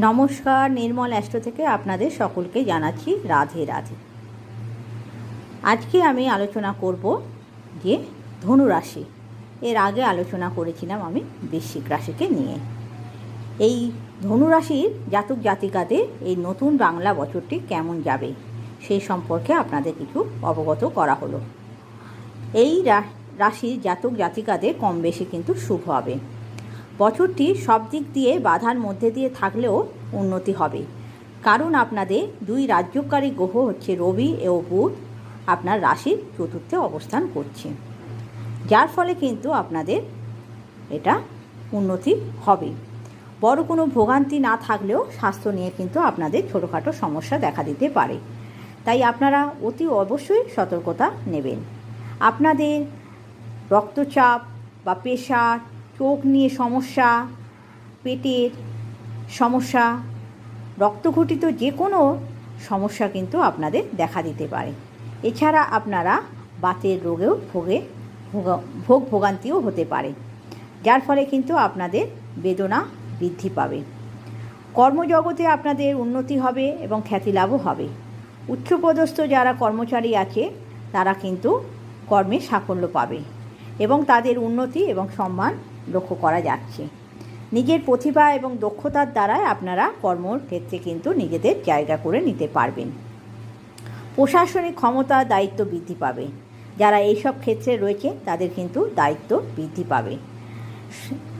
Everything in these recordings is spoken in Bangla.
নমস্কার, নির্মল অ্যাস্ট্রো থেকে আপনাদের সকলকে জানাচ্ছি রাধে রাধে। আজকে আমি আলোচনা করব যে ধনুরাশি। এর আগে আলোচনা করেছিলাম আমি বৃশ্চিক রাশিকে নিয়ে। এই ধনুরাশির জাতক জাতিকাদের এই নতুন বাংলা বছরটি কেমন যাবে সেই সম্পর্কে আপনাদের কিছু অবগত করা হলো। এই রাশির জাতক জাতিকাদের কম বেশি কিন্তু শুভ হবে। বছরটি সব দিক দিয়ে বাধার মধ্যে দিয়ে থাকলেও উন্নতি হবে। কারণ আপনাদের দুই রাজ্যকারী গ্রহ হচ্ছে রবি ও বুধ। আপনার রাশির চতুর্থে অবস্থান করছে। যার ফলে কিন্তু আপনাদের এটা উন্নতি হবে। বড় কোনো ভোগান্তি না থাকলেও স্বাস্থ্য নিয়ে কিন্তু আপনাদের ছোটোখাটো সমস্যা দেখা দিতে পারে। তাই আপনারা অতি অবশ্যই সতর্কতা নেবেন। আপনাদের রক্তচাপ বা প্রেশার চোখ নিয়ে সমস্যা, পেটের সমস্যা, রক্তঘটিত যে কোনো সমস্যা কিন্তু আপনাদের দেখা দিতে পারে। এছাড়া আপনারা বাতের রোগেও ভোগে, ভোগ- ভোগ ভোগান্তিও হতে পারে, যার ফলে কিন্তু আপনাদের বেদনা বৃদ্ধি পাবে। কর্মজগতে আপনাদের উন্নতি হবে এবং খ্যাতিলাভও হবে। উচ্চপদস্থ যারা কর্মচারী আছে, তারা কিন্তু কর্মে সাফল্য পাবে এবং তাদের উন্নতি এবং সম্মান লক্ষ্য করা যাচ্ছে। নিজের প্রতিভা এবং দক্ষতার দ্বারাই আপনারা কর্মক্ষেত্রে কিন্তু নিজেদের জায়গা করে নিতে পারবেন। প্রশাসনিক ক্ষমতা দায়িত্ব বৃদ্ধি পাবে। যারা এইসব ক্ষেত্রে রয়েছে, তাদের কিন্তু দায়িত্ব বৃদ্ধি পাবে।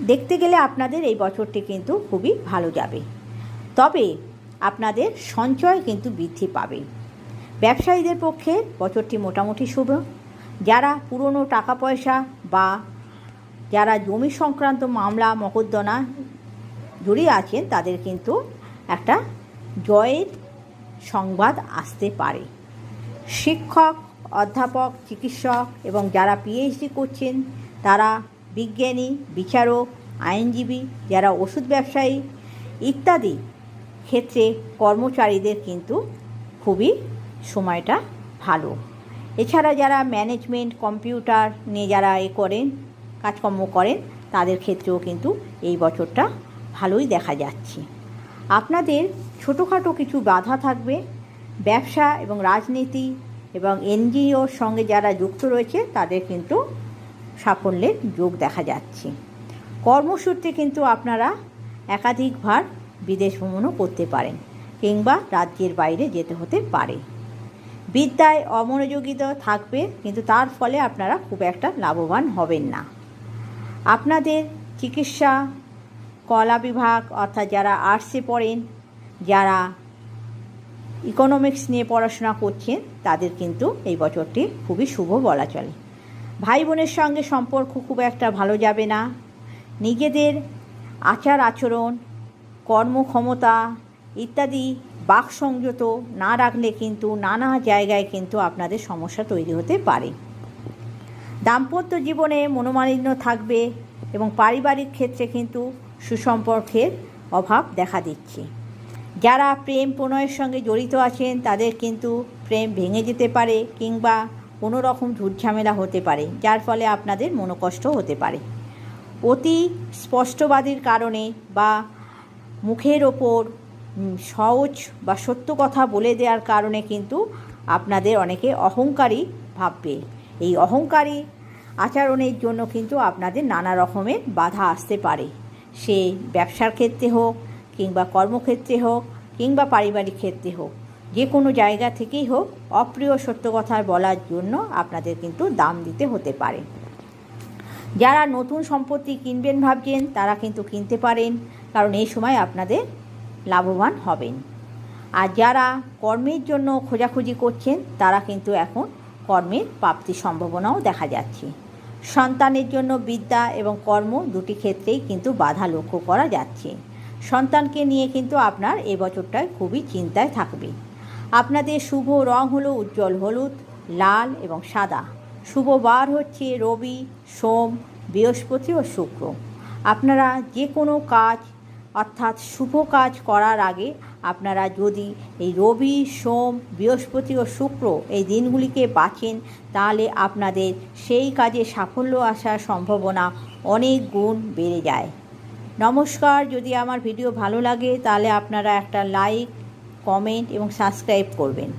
দেখতে গেলে আপনাদের এই বছরটি কিন্তু খুবই ভালো যাবে। তবে আপনাদের সঞ্চয় কিন্তু বৃদ্ধি পাবে। ব্যবসায়ীদের পক্ষে বছরটি মোটামুটি শুভ। যারা পুরনো টাকা পয়সা বা যারা জমি সংক্রান্ত মামলা মকদ্দনা জড়িয়ে আছেন, তাদের কিন্তু একটা জয়ের সংবাদ আসতে পারে। শিক্ষক, অধ্যাপক, চিকিৎসক এবং যারা পিএইচডি করছেন, তারা বিজ্ঞানী, বিচারক, আইনজীবী, যারা ওষুধ ব্যবসায়ী ইত্যাদি ক্ষেত্রে কর্মচারীদের কিন্তু খুবই সময়টা ভালো। এছাড়া যারা ম্যানেজমেন্ট কম্পিউটার নিয়ে যারা এ করেন কাজকর্ম করেন, তাদের ক্ষেত্রেও কিন্তু এই বছরটা ভালোই দেখা যাচ্ছে। আপনাদের ছোটোখাটো কিছু বাধা থাকবে, ব্যবসা এবং রাজনীতি এবং এনজিওর সঙ্গে যারা যুক্ত রয়েছে, তাদের কিন্তু সাফল্যের যোগ দেখা যাচ্ছে। কর্মসূত্রে কিন্তু আপনারা একাধিকবার বিদেশ ভ্রমণও করতে পারেন কিংবা রাজ্যের বাইরে যেতে হতে পারে। বিদ্যায় অমনোযোগিতা থাকবে, কিন্তু তার ফলে আপনারা খুব একটা লাভবান হবেন না। আপনাদের চিকিৎসা, কলা বিভাগ, অর্থাৎ যারা আর্টসে পড়েন, যারা ইকোনমিক্স নিয়ে পড়াশোনা করছেন, তাদের কিন্তু এই বছরটি খুবই শুভ বলা চলে। ভাই বোনের সঙ্গে সম্পর্ক খুব একটা ভালো যাবে না। নিজেদের আচার আচরণ, কর্মক্ষমতা ইত্যাদি বাক সংযত না রাখলে কিন্তু নানা জায়গায় কিন্তু আপনাদের সমস্যা তৈরি হতে পারে। দাম্পত্য জীবনে মনোমালিন্য থাকবে এবং পারিবারিক ক্ষেত্রে কিন্তু সুসম্পর্কের অভাব দেখা দিচ্ছে। যারা প্রেম প্রণয়ের সঙ্গে জড়িত আছেন, তাদের কিন্তু প্রেম ভেঙে যেতে পারে কিংবা কোনো রকম ঝুটঝামেলা হতে পারে, যার ফলে আপনাদের মনোকষ্ট হতে পারে। অতি স্পষ্টবাদীর কারণে বা মুখের ওপর সহজ বা সত্য কথা বলে দেওয়ার কারণে কিন্তু আপনাদের অনেকে অহংকারী ভাববে। এই অহংকারী আচরণের জন্য কিন্তু আপনাদের নানা রকমের বাধা আসতে পারে। সে ব্যবসার ক্ষেত্রে হোক কিংবা কর্মক্ষেত্রে হোক কিংবা পারিবারিক ক্ষেত্রে হোক, যে কোনো জায়গা থেকেই হোক অপ্রিয় সত্য কথা বলার জন্য আপনাদের কিন্তু দাম দিতে হতে পারে। যারা নতুন সম্পত্তি কিনবেন ভাবছেন, তারা কিন্তু কিনতে পারেন, কারণ এই সময় আপনাদের লাভবান হবেন। আর যারা কর্মের জন্য খোঁজাখুঁজি করছেন, তারা কিন্তু এখন কর্মের প্রাপ্তির সম্ভাবনাও দেখা যাচ্ছে। সন্তানের জন্য বিদ্যা এবং কর্ম দুটি ক্ষেত্রেই কিন্তু বাধা লক্ষ্য করা যাচ্ছে। সন্তানকে নিয়ে কিন্তু আপনার এ বছরটায় খুবই চিন্তায় থাকবে। আপনাদের শুভ রং হলো উজ্জ্বল হলুদ, লাল এবং সাদা। শুভ বার হচ্ছে রবি, সোম, বৃহস্পতি ও শুক্র। আপনারা যে কোনো কাজ অর্থাৎ শুভ কাজ করার আগে আপনারা যদি এই রবি, সোম, বৃহস্পতি ও শুক্র এই দিনগুলিকে বাঁচেন, তাহলে আপনাদের সেই কাজে সাফল্য আসার সম্ভাবনা অনেক গুণ বেড়ে যায়। নমস্কার, যদি আমার ভিডিও ভালো লাগে, তাহলে আপনারা একটা লাইক, কমেন্ট এবং সাবস্ক্রাইব করবেন।